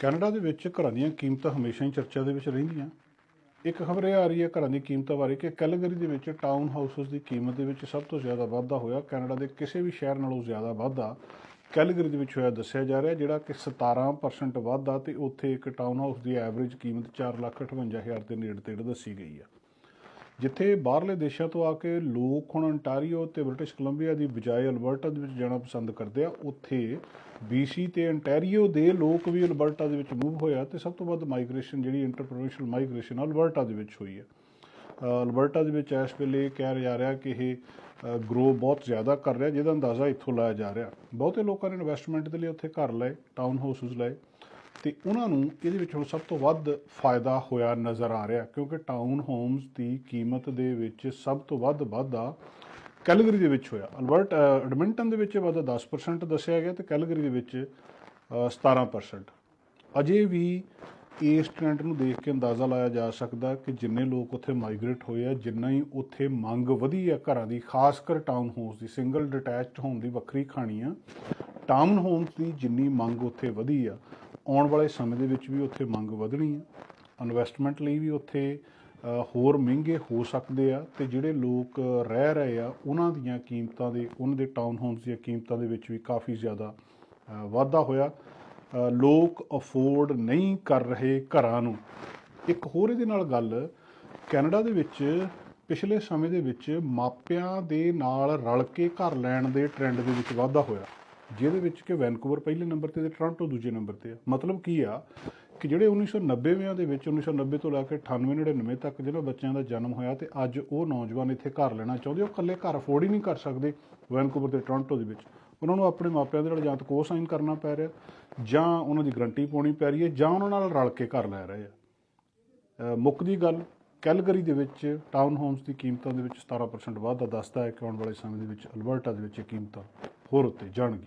Canada ਦੇ ਵਿੱਚ ਘਰਾਂ ਦੀਆਂ ਕੀਮਤਾਂ ਹਮੇਸ਼ਾ ਹੀ ਚਰਚਾ ਦੇ ਵਿੱਚ ਰਹਿੰਦੀਆਂ। ਇੱਕ ਖਬਰ ਇਹ ਆ ਰਹੀ ਹੈ ਘਰਾਂ ਦੀ ਕੀਮਤਾਂ ਬਾਰੇ ਕਿ ਕੈਲਗਰੀ ਦੇ ਵਿੱਚ ਟਾਊਨ ਹਾਊਸਸ ਦੀ ਕੀਮਤ ਦੇ ਵਿੱਚ ਸਭ ਤੋਂ ਜ਼ਿਆਦਾ ਵਾਧਾ ਹੋਇਆ। ਕੈਨੇਡਾ ਦੇ ਕਿਸੇ ਵੀ ਸ਼ਹਿਰ ਨਾਲੋਂ ਜ਼ਿਆਦਾ ਵਾਧਾ ਕੈਲਗਰੀ ਦੇ ਵਿੱਚ ਹੋਇਆ ਦੱਸਿਆ ਜਾ ਰਿਹਾ ਜਿਹੜਾ ਕਿ 17% ਵਾਧਾ ਤੇ ਉੱਥੇ ਇੱਕ ਟਾਊਨ ਹਾਊਸ ਦੀ ਐਵਰੇਜ ਕੀਮਤ 4,58,000 ਦੇ ਨੇੜੇ ਤੇੜੇ ਦੱਸੀ ਗਈ ਆ। ਜਿੱਥੇ ਬਾਹਰਲੇ ਦੇਸ਼ਾਂ ਤੋਂ ਆ ਕੇ ਲੋਕ ਹੁਣ ਅੰਟਾਰੀਓ ਤੇ ਬ੍ਰਿਟਿਸ਼ ਕੋਲੰਬੀਆ ਦੀ ਬਜਾਏ ਅਲਬਰਟਾ ਦੇ ਵਿੱਚ ਜਾਣਾ ਪਸੰਦ ਕਰਦੇ ਆ, ਉੱਥੇ BC ਤੇ ਅੰਟਾਰੀਓ ਦੇ ਲੋਕ ਵੀ ਅਲਬਰਟਾ ਦੇ ਵਿੱਚ ਮੂਵ ਹੋਇਆ ਤੇ ਸਭ ਤੋਂ ਵੱਧ ਮਾਈਗ੍ਰੇਸ਼ਨ ਜਿਹੜੀ ਇੰਟਰਪ੍ਰੋਵਿੰਸ਼ੀਅਲ ਮਾਈਗ੍ਰੇਸ਼ਨ ਅਲਬਰਟਾ ਦੇ ਵਿੱਚ ਹੋਈ ਹੈ ਅਲਬਰਟਾ ਦੇ ਵਿੱਚ ਇਸ ਵੇਲੇ ਕਿਹਾ ਜਾ ਰਿਹਾ ਕਿ ਇਹ ਗਰੋ ਬਹੁਤ ਜ਼ਿਆਦਾ ਕਰ ਰਿਹਾ, ਜਿਹਦਾ ਅੰਦਾਜ਼ਾ ਇੱਥੋਂ ਲਾਇਆ ਜਾ ਰਿਹਾ। ਬਹੁਤੇ ਲੋਕਾਂ ਨੇ ਇਨਵੈਸਟਮੈਂਟ ਦੇ ਲਈ ਉੱਥੇ ਘਰ ਲਏ ਟਾਊਨ ਹਾਊਸਸ ਲਏ। ਤੇ ਉਹਨਾਂ ਨੂੰ ਇਹਦੇ ਵਿੱਚ ਹੁਣ ਸਭ ਤੋਂ ਵੱਧ ਫਾਇਦਾ ਹੋਇਆ ਨਜ਼ਰ ਆ ਰਿਹਾ ਕਿਉਂਕਿ ਟਾਊਨ ਹੋਮਸ ਦੀ ਕੀਮਤ ਦੇ ਵਿੱਚ ਸਭ ਤੋਂ ਵੱਧ ਵਾਧਾ ਕੈਲਗਰੀ ਦੇ ਵਿੱਚ ਹੋਇਆ। ਅਲਬਰਟ ਐਡਮਿੰਟਨ ਦੇ ਵਿੱਚ ਵਾਧਾ 10% ਦੱਸਿਆ ਗਿਆ ਤੇ ਕੈਲਗਰੀ ਦੇ ਵਿੱਚ ਅ, 17% ਅਜੇ ਵੀ ਇਸ ਟ੍ਰੈਂਡ ਨੂੰ ਦੇਖ ਕੇ ਅੰਦਾਜ਼ਾ ਲਾਇਆ ਜਾ ਸਕਦਾ ਕਿ ਜਿੰਨੇ ਲੋਕ ਉੱਥੇ ਮਾਈਗ੍ਰੇਟ ਹੋਏ ਆ ਜਿੰਨਾ ਹੀ ਉੱਥੇ ਮੰਗ ਵਧੀ ਆ ਘਰਾਂ ਦੀ ਖਾਸ ਕਰ ਟਾਊਨ ਹੋਮਸ ਦੀ ਸਿੰਗਲ ਡਿਟੈਚਡ ਹੋਮ ਦੀ ਵੱਖਰੀ ਖਾਣੀ ਆ। ਟਾਊਨ ਹੋਮਸ ਦੀ ਜਿੰਨੀ ਮੰਗ ਉੱਥੇ ਵਧੀ ਆ ਆਉਣ ਵਾਲੇ ਸਮੇਂ ਦੇ ਵਿੱਚ ਵੀ ਉੱਥੇ ਮੰਗ ਵਧਣੀ ਆ ਇਨਵੈਸਟਮੈਂਟ ਲਈ ਵੀ ਉੱਥੇ ਹੋਰ ਮਹਿੰਗੇ ਹੋ ਸਕਦੇ ਆ ਤੇ ਜਿਹੜੇ ਲੋਕ ਰਹਿ ਰਹੇ ਆ, ਉਹਨਾਂ ਦੀਆਂ ਕੀਮਤਾਂ ਦੇ, ਉਹਨਾਂ ਦੇ ਟਾਊਨ ਹੋਮਸ ਦੀਆਂ ਕੀਮਤਾਂ ਦੇ ਵਿੱਚ ਵੀ ਕਾਫੀ ਜ਼ਿਆਦਾ ਵਾਧਾ ਹੋਇਆ। ਲੋਕ ਅਫੋਰਡ ਨਹੀਂ ਕਰ ਰਹੇ ਘਰਾਂ ਨੂੰ। ਇੱਕ ਹੋਰ ਇਹਦੇ ਨਾਲ ਗੱਲ, ਕੈਨੇਡਾ ਦੇ ਵਿੱਚ ਪਿਛਲੇ ਸਮੇਂ ਦੇ ਵਿੱਚ ਮਾਪਿਆਂ ਦੇ ਨਾਲ ਰਲ ਕੇ ਘਰ ਲੈਣ ਦੇ ਟ੍ਰੈਂਡ ਦੇ ਵਿੱਚ ਵਾਧਾ ਹੋਇਆ। ਜਿਹਦੇ ਵਿੱਚ ਕਿ ਵੈਨਕੂਵਰ ਪਹਿਲੇ ਨੰਬਰ ਤੇ ਤੇ ਟੋਰਾਂਟੋ ਦੂਜੇ ਨੰਬਰ ਤੇ ਆ। ਮਤਲਬ ਕੀ ਆ ਕਿ ਜਿਹੜੇ 1990ਵਿਆਂ ਦੇ ਵਿੱਚ 1990 ਤੋਂ ਲੈ ਕੇ 98 99 ਤੱਕ ਜਿਹਨਾਂ ਬੱਚਿਆਂ ਦਾ ਜਨਮ ਹੋਇਆ ਤੇ ਅੱਜ ਉਹ ਨੌਜਵਾਨ ਇੱਥੇ ਘਰ ਲੈਣਾ ਚਾਹੁੰਦੇ ਉਹ ਇਕੱਲੇ ਘਰ ਅਫੋਰਡ ਹੀ ਨਹੀਂ ਕਰ ਸਕਦੇ ਵੈਨਕੂਵਰ ਤੇ ਟੋਰਾਂਟੋ ਦੇ ਵਿੱਚ। ਉਹਨਾਂ ਨੂੰ ਆਪਣੇ ਮਾਪਿਆਂ ਦੇ ਨਾਲ ਜਾਂ ਤਾਂ ਕੋ ਸਾਈਨ ਕਰਨਾ ਪੈ ਰਿਹਾ ਜਾਂ ਉਹਨਾਂ ਦੀ ਗਰੰਟੀ ਪਾਉਣੀ ਪੈ ਰਹੀ ਹੈ ਜਾਂ ਉਹਨਾਂ ਨਾਲ ਰਲ ਕੇ ਘਰ ਲੈ ਰਹੇ ਆ। ਅ, ਮੁੱਕਦੀ ਗੱਲ ਕੈਲਗਰੀ ਦੇ ਵਿੱਚ ਟਾਊਨ ਹੋਮਸ ਦੀ ਕੀਮਤਾਂ ਦੇ ਵਿੱਚ 17% ਵਾਧਾ ਦੱਸਦਾ ਹੈ ਕਿ ਆਉਣ ਵਾਲੇ ਸਮੇਂ ਦੇ ਵਿੱਚ ਅਲਬਰਟਾ ਦੇ ਵਿੱਚ ਇਹ ਕੀਮਤਾਂ ਹੋਰ ਉੱਤੇ ਜਾਣਗੀਆਂ।